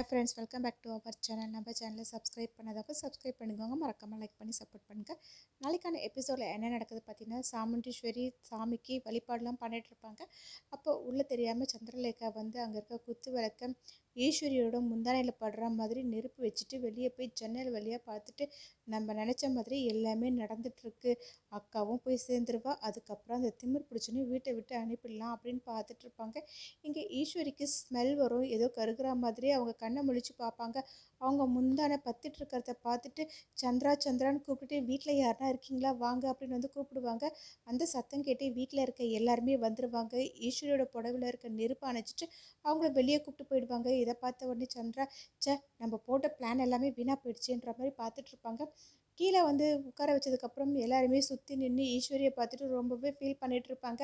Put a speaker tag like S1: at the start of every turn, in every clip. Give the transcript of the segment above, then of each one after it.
S1: Hi friends welcome back to our channel நம்ம சேனலை subscribe பண்ணாதவங்க சப்ஸ்கிரைப் பண்ணிக்கோங்க. மறக்காமல் லைக் பண்ணி சப்போர்ட் பண்ணுங்கள் நாளைக்கான எபிசோடில் என்ன நடக்குது பார்த்தீங்கன்னா சாமுண்டீஸ்வரி சாமிக்கு வழிபாடெலாம் பண்ணிகிட்ருப்பாங்க இருப்பாங்க. அப்போ உள்ளே தெரியாமல் சந்திரலேகா வந்து அங்கே இருக்க குத்து விளக்க ஈஸ்வரியோட முந்தானையில் படுற மாதிரி நெருப்பு வச்சுட்டு வெளியே போய் ஜன்னல் வழியாக பார்த்துட்டு நம்ம நினச்ச மாதிரி எல்லாமே நடந்துட்டுருக்கு. அக்காவும் போய் சேர்ந்துருவா. அதுக்கப்புறம் அந்த திமிர் பிடிச்சுன்னு வீட்டை விட்டு அனுப்பிடலாம் அப்படின்னு பார்த்துட்டு இருப்பாங்க இங்கே ஈஸ்வரிக்கு ஸ்மெல் வரும். ஏதோ கருகிற மாதிரி அவங்க கண்ணை முழிச்சு பார்ப்பாங்க. அவங்க முந்தானை பத்துட்டு இருக்கிறத பார்த்துட்டு சந்திரா சந்திரான்னு கூப்பிட்டுட்டு வீட்டில் யாருனா இருக்கீங்களா? வாங்க அப்படின்னு வந்து கூப்பிடுவாங்க. அந்த சத்தம் கேட்டு வீட்டில் இருக்க எல்லாருமே வந்துடுவாங்க ஈஸ்வரியோட புடவில் இருக்க நெருப்பு அணைச்சிட்டு அவங்கள வெளியே கூப்பிட்டு போயிடுவாங்க. இதை பார்த்த உடனே சந்திரா சே நம்ம போட்ட பிளான் எல்லாமே வீணாக போயிடுச்சுன்ற மாதிரி பார்த்துட்டு இருப்பாங்க. கீழே வந்து உட்கார வச்சதுக்கப்புறம் எல்லாருமே சுற்றி நின்று ஈஸ்வரியை பார்த்துட்டு ரொம்பவே ஃபீல் பண்ணிகிட்டு இருப்பாங்க.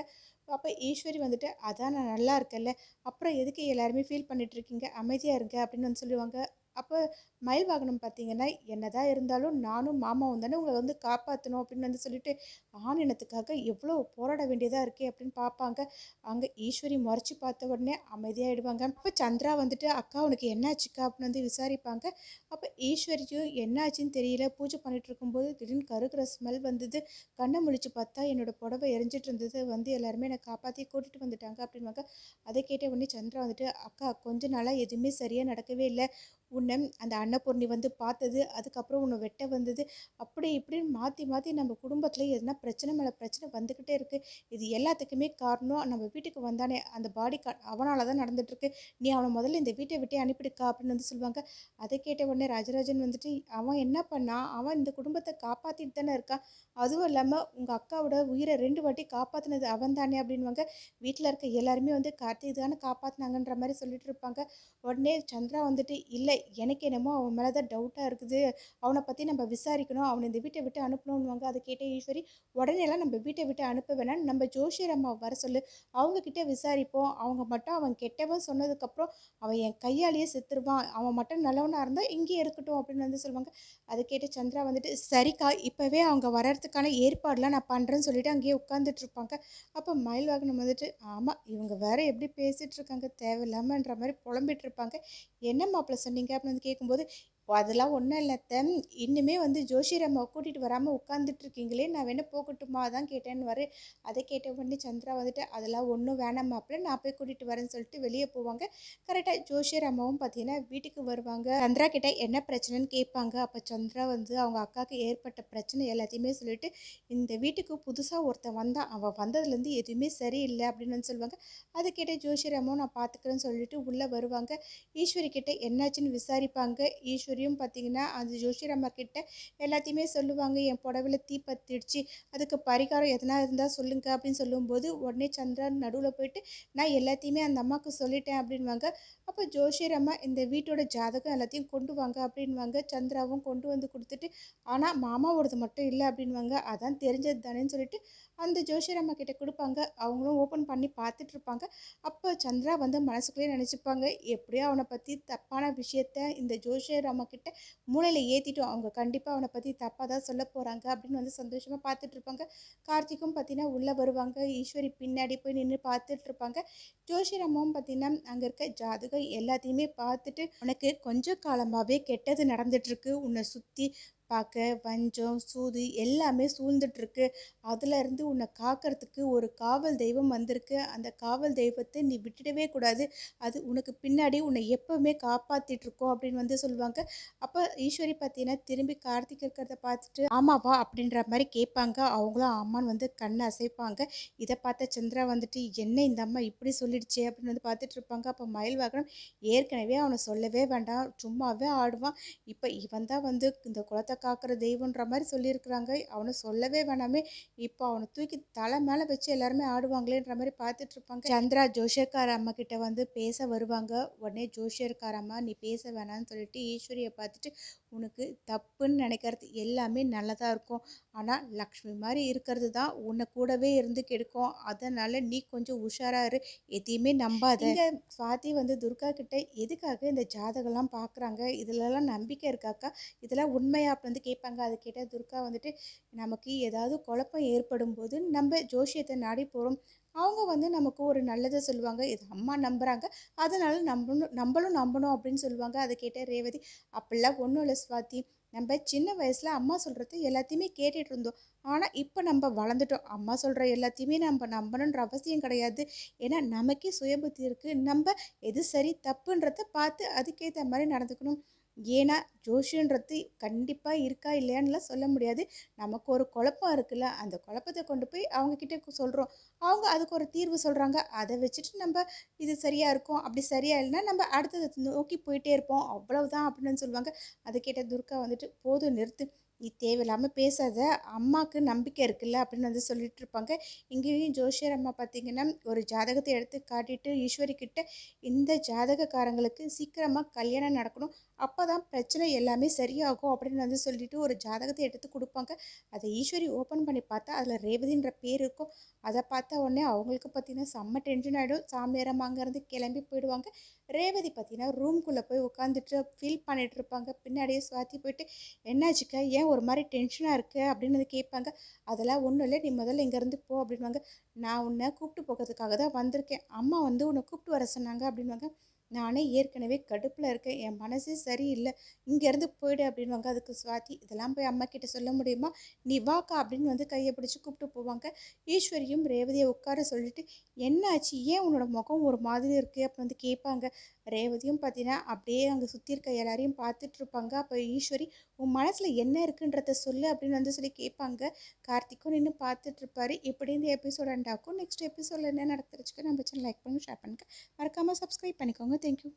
S1: அப்போ ஈஸ்வரி வந்துட்டு அதான் நான் நல்லா இருக்கேன்ல. அப்புறம் எதுக்கு எல்லாருமே ஃபீல் பண்ணிட்டு இருக்கீங்க? அமைதியாக இருங்க. அப்படின்னு வந்து சொல்லுவாங்க. அப்போ மயில் வாகனம் பார்த்தீங்கன்னா என்னதான் இருந்தாலும் நானும் மாமாவும் தானே உங்களை வந்து காப்பாற்றணும் அப்படின்னு வந்து சொல்லிட்டு ஆண் இனத்துக்காக எவ்வளோ போராட வேண்டியதாக இருக்கே அப்படின்னு பார்ப்பாங்க அங்கே ஈஸ்வரி முறைச்சி பார்த்த உடனே அமைதியாகிடுவாங்க அப்போ சந்திரா வந்துட்டு அக்கா உனக்கு என்னாச்சுக்கா? அப்படின்னு வந்து விசாரிப்பாங்க. அப்போ ஈஸ்வரியும் என்னாச்சுன்னு தெரியல. பூஜை பண்ணிட்டு இருக்கும்போது திடீர்னு கருகிற ஸ்மெல் வந்தது. கண்ணை முழிச்சு பார்த்தா என்னோட புடவை எரிஞ்சிட்டு இருந்தது. வந்து எல்லாருமே என்னை காப்பாற்றி கூட்டிகிட்டு வந்துட்டாங்க அப்படின்வாங்க அதை கேட்ட உடனே சந்திரா வந்துட்டு அக்கா கொஞ்ச நாளாக எதுவுமே சரியாக நடக்கவே இல்லை. உன்னை அந்த அன்னபூர்ணி வந்து பார்த்தது அதுக்கப்புறம் உன்னை வெட்ட வந்தது அப்படி இப்படின்னு மாற்றி மாற்றி நம்ம குடும்பத்தில் எதுனா பிரச்சனை மேலே பிரச்சனை வந்துக்கிட்டே இருக்குது இது எல்லாத்துக்குமே காரணம். நம்ம வீட்டுக்கு வந்தானே அந்த பாடி கா அவனால் தான் நடந்துகிட்ருக்கு நீ அவனை முதல்ல இந்த வீட்டை விட்டே அனுப்பிடுக்கா அப்படின்னு வந்து சொல்லுவாங்க. அதை கேட்ட உடனே ராஜராஜன் வந்துட்டு அவன் என்ன பண்ணா? அவன் இந்த குடும்பத்தை காப்பாற்றிட்டு தானே இருக்கான் அதுவும் இல்லாமல் உங்கள் அக்காவோட உயிரை ரெண்டு வாட்டி காப்பாற்றினது அவன் தானே அப்படின்வாங்க வீட்டில் இருக்க எல்லாருமே வந்து கார்த்திக் தானே காப்பாற்றினாங்கன்ற மாதிரி சொல்லிட்டு இருப்பாங்க. உடனே சந்திரா வந்துட்டு இல்லை எனக்கு என்னமோ அவன் மேலே தான் டவுட்டாக இருக்குது. அவனை பற்றி நம்ம விசாரிக்கணும். அவனை இந்த வீட்டை விட்டு அனுப்பணுன்னுவாங்க அதை கேட்ட ஈஸ்வரி உடனேலாம் நம்ம வீட்டை விட்டு அனுப்ப வேணாம் நம்ம ஜோஷியர் அம்மா வர சொல்லு. அவங்கக்கிட்ட விசாரிப்போம். அவங்க மட்டும் அவன் கெட்டவன் சொன்னதுக்கப்புறம் அவன் என் கையாலேயே செத்துருவான். அவன் மட்டும் நல்லவனாக இருந்தால் இங்கேயே இருக்கட்டும் அப்படின்னு வந்து சொல்லுவாங்க. அதை கேட்டு சந்திரா வந்துட்டு சரிக்கா இப்போவே அவங்க வர்றதுக்கான ஏற்பாடெலாம் நான் பண்ணுறேன்னு சொல்லிட்டு அங்கேயே உட்காந்துட்டு இருப்பாங்க. அப்போ மயில் வாகனம் வந்துட்டு ஆமாம் இவங்க வேற எப்படி பேசிகிட்டு இருக்காங்க? தேவையில்லாமன்ற மாதிரி புலம்பிட்டு இருப்பாங்க. என்ன மாப்பிள்ள சொன்னீங்க? அப்படின்னு வந்து கேட்கும்போது அதெல்லாம் ஒன்றும் இல்லைத்த இன்னுமே வந்து ஜோஷியர் அம்மாவை கூட்டிகிட்டு வராமல் உட்காந்துட்ருக்கீங்களே நான் வேணால் போகட்டுமா அதான் கேட்டேன்னு வரேன். அதை கேட்ட உடனே சந்திரா வந்துட்டு அதெல்லாம் ஒன்றும் வேணாம் மாப்பிள்ள நான் போய் கூட்டிகிட்டு வரேன்னு சொல்லிட்டு வெளியே போவாங்க. கரெக்டாக ஜோஷியர் அம்மாவும் பார்த்தீங்கன்னா வீட்டுக்கு வருவாங்க. சந்திரா கிட்ட என்ன பிரச்சனைன்னு கேட்பாங்க. அப்போ சந்திரா வந்து அவங்க அக்காவுக்கு ஏற்பட்ட பிரச்சனை எல்லாத்தையுமே சொல்லிட்டு இந்த வீட்டுக்கு புதுசாக ஒருத்தன் வந்தான் அவன் வந்ததுலேருந்து எதுவுமே சரியில்லை அப்படின்னு வந்து சொல்லுவாங்க. அதை கேட்ட ஜோஷியர் அம்மாவும் நான் பார்த்துக்கிறேன்னு சொல்லிட்டு உள்ளே வருவாங்க. ஈஸ்வரி கிட்ட என்னாச்சுன்னு விசாரிப்பாங்க. ஈஸ்வரியும் பார்த்தீங்கன்னா அந்த ஜோஷியர் அம்மா கிட்ட எல்லாத்தையுமே சொல்லுவாங்க. என் புடவையில் தீ பத்திடுச்சு. அதுக்கு பரிகாரம் எதனா இருந்தால் சொல்லுங்க அப்படின்னு சொல்லும்போது உடனே சந்திரன் நடுவில் போயிட்டு நான் எல்லாத்தையுமே அந்த அம்மாவுக்கு சொல்லிட்டேன் அப்படின்வாங்க அப்போ ஜோஷியர் அம்மா இந்த வீட்டோட ஜாதகம் எல்லாத்தையும் கொண்டு வாங்க அப்படின்வாங்க சந்திராவும் கொண்டு வந்து கொடுத்துட்டு ஆனால் மாமாவோடது மட்டும் இல்லை அப்படின்வாங்க அதான் தெரிஞ்சது தானேன்னு சொல்லிட்டு அந்த ஜோஷியர் அம்மா கிட்ட கொடுப்பாங்க. அவங்களும் ஓப்பன் பண்ணி பார்த்துட்டு இருப்பாங்க. அப்போ சந்திரா வந்து மனசுக்குள்ளேயே நினச்சிப்பாங்க. எப்படியோ அவனை பற்றி தப்பான விஷயத்த இந்த ஜோஷியர் அம்மா கிட்ட மூளையில் ஏற்றிட்டோம் அவங்க கண்டிப்பாக அவனை பற்றி தப்பாக தான் சொல்ல போகிறாங்க அப்படின்னு வந்து சந்தோஷமாக பார்த்துட்டு இருப்பாங்க. கார்த்திக்கும் பார்த்தீங்கன்னா உள்ளே வருவாங்க. ஈஸ்வரி பின்னாடி போய் நின்று பார்த்துட்டு இருப்பாங்க. பார்த்தீங்கன்னா அங்கே இருக்க ஜாதகம் எல்லாத்தையுமே பார்த்துட்டு உனக்கு கொஞ்ச காலமாகவே கெட்டது நடந்துட்டுருக்கு உன்னை சுற்றி பார்க்க வஞ்சம் சூது எல்லாமே சூழ்ந்துட்டுருக்கு. அதுலேருந்து உன்னை காக்கிறதுக்கு ஒரு காவல் தெய்வம் வந்திருக்கு. அந்த காவல் தெய்வத்தை நீ விட்டுடவே கூடாது. அது உனக்கு பின்னாடி உன்னை எப்போவுமே காப்பாற்றிட்டுருக்கோம் அப்படின்னு வந்து சொல்லுவாங்க. அப்போ ஈஸ்வரி பார்த்தீங்கன்னா திரும்பி கார்த்திக் இருக்கிறத பார்த்துட்டு ஆமாவா அப்படின்ற மாதிரி கேட்பாங்க. அவங்களும் ஆமான்னு வந்து கண்ணை அசைப்பாங்க. இதை பார்த்த சந்திரா வந்துட்டு என்ன இந்த அம்மா இப்படி சொல்லிடுச்சு? அப்படின்னு வந்து பார்த்துட்டு இருப்பாங்க அப்போ மயில் வாகனம் ஏற்கனவே அவனை சொல்லவே வேண்டாம். சும்மாவே ஆடுவான். இப்போ இவன் தான் வந்து இந்த குளத்தை காக்கிற தெய்வன்ற மாதிரி சொல்லியிருக்கிறாங்க. அவனை சொல்லவே வேணாமே. இப்போ அவனை தூக்கி தலை மேலே வச்சு எல்லாருமே ஆடுவாங்களேன்ற மாதிரி பார்த்துட்டு இருப்பாங்க சந்திரா ஜோஷியக்கார அம்மா கிட்ட வந்து பேச வருவாங்க. உடனே ஜோஷியர்கார அம்மா நீ பேச வேணாம்னு சொல்லிட்டு ஈஸ்வரியை பார்த்துட்டு உனக்கு தப்புன்னு நினைக்கிறது எல்லாமே நல்லதாக இருக்கும். ஆனால் லக்ஷ்மி மாதிரி இருக்கிறது தான் உன்னை கூடவே இருந்து கெடுக்கும். அதனால் நீ கொஞ்சம் உஷாரா இரு. எதையுமே நம்பாத. சுவாதி வந்து துர்கா கிட்ட எதுக்காக இந்த ஜாதகம்லாம் பார்க்குறாங்க? இதுலலாம் நம்பிக்கை இருக்காக்கா இதெல்லாம் உண்மையா அப்படி வந்து கேட்பாங்க? அதை கேட்டால் துர்கா வந்துட்டு நமக்கு ஏதாவது குழப்பம் ஏற்படும் போது நம்ம ஜோஷியத்தை நாடி போகிறோம் அவங்க வந்து நமக்கு ஒரு நல்லதை சொல்லுவாங்க. இது அம்மா நம்புகிறாங்க அதனால நம்பணும் நம்மளும் நம்பணும் அப்படின்னு சொல்லுவாங்க. அதை கேட்ட ரேவதி அப்படிலாம் ஒன்றும் இல்லை சுவாதி. நம்ம சின்ன வயசில் அம்மா சொல்கிறது எல்லாத்தையுமே கேட்டுட்டு இருந்தோம். ஆனால் இப்போ நம்ம வளர்ந்துட்டோம். அம்மா சொல்கிற எல்லாத்தையுமே நம்ம நம்பணுன்ற அவசியம் கிடையாது. ஏன்னா நமக்கே சுயபுத்தி இருக்குது நம்ம எது சரி தப்புன்றத பார்த்து அதுக்கேற்ற மாதிரி நடந்துக்கணும். ஏன்னா ஜோஷியன்றது கண்டிப்பாக இருக்கா இல்லையான்னுலாம் சொல்ல முடியாது. நமக்கு ஒரு குழப்பம் இருக்குல்ல அந்த குழப்பத்தை கொண்டு போய் அவங்கக்கிட்ட சொல்கிறோம் அவங்க அதுக்கு ஒரு தீர்வு சொல்கிறாங்க அதை வச்சுட்டு நம்ம இது சரியாக இருக்கும் அப்படி சரியாக இல்லைன்னா நம்ம அடுத்தது நோக்கி போயிட்டே இருப்போம். அவ்வளவுதான் அப்படின்னு சொல்லுவாங்க. அதை கேட்ட துர்கா வந்துட்டு போதும் நிறுத்து. நீ தேவையில்லாமல் பேசாத. அம்மாவுக்கு நம்பிக்கை இருக்குல்ல அப்படின்னு வந்து சொல்லிட்டு இருப்பாங்க. இங்கேயும் ஜோஷியர் அம்மா பார்த்தீங்கன்னா ஒரு ஜாதகத்தை எடுத்து காட்டிட்டு ஈஸ்வரி கிட்ட இந்த ஜாதகக்காரங்களுக்கு சீக்கிரமாக கல்யாணம் நடக்கணும். அப்போ தான் பிரச்சனை எல்லாமே சரியாகும் அப்படின்னு வந்து சொல்லிட்டு ஒரு ஜாதகத்தை எடுத்து கொடுப்பாங்க. அதை ஈஸ்வரி ஓப்பன் பண்ணி பார்த்தா அதில் ரேவதின்ற பேர் இருக்கும். அதை பார்த்த உடனே அவங்களுக்கு பார்த்தீங்கன்னா செம்ம டென்ஷன் ஆகிடும் சாமியாரம் அங்கேருந்து கிளம்பி போயிடுவாங்க. ரேவதி பார்த்தீங்கன்னா ரூம்குள்ளே போய் உட்காந்துட்டு ஃபீல் பண்ணிகிட்டு இருப்பாங்க. பின்னாடியே சுவாத்தி போயிட்டு என்னாச்சுக்கா? ஏன் ஒரு மாதிரி டென்ஷனாக இருக்குது அப்படின்னு வந்து கேட்பாங்க. அதெல்லாம் ஒன்றும் இல்லை நீ முதல்ல இங்கேருந்து போ அப்படின்வாங்க நான் உன்னை கூப்பிட்டு போகிறதுக்காக தான் வந்திருக்கேன். அம்மா வந்து உன்னை கூப்பிட்டு வர சொன்னாங்க அப்படின்வாங்க நானே ஏற்கனவே கடுப்பில் இருக்கேன். என் மனசே சரியில்லை. இங்கேருந்து போயிடு அப்படின்வாங்க அதுக்கு சுவாதி இதெல்லாம் போய் அம்மா கிட்ட சொல்ல முடியுமா? நீ வாக்கா அப்படின்னு வந்து கையை பிடிச்சி கூப்பிட்டு போவாங்க. ஈஸ்வரியும் ரேவதியை உட்கார சொல்லிட்டு என்னாச்சு? ஏன் உன்னோட முகம் ஒரு மாதிரி இருக்குது அப்படின்னு வந்து கேட்பாங்க. ரேவதியும் பார்த்தீங்கன்னா அப்படியே அங்கே சுற்றி இருக்க எல்லாரையும் பார்த்துட்ருப்பாங்க அப்போ ஈஸ்வரி உன் மனசில் என்ன இருக்குன்றத சொல்லு அப்படின்னு வந்து சொல்லி கேட்பாங்க. கார்த்திக்கும் நின்று பார்த்துட்ருப்பாரு இப்படி இந்த எபிசோட் அண்டாக்கும் நெக்ஸ்ட் எபிசோடில் என்ன நடந்துருச்சுக்கு நம்ம சேனல் லைக் பண்ணுங்க ஷேர் பண்ணுங்க. மறக்காமல் சப்ஸ்கிரைப் பண்ணிக்கோங்க. தேங்க்யூ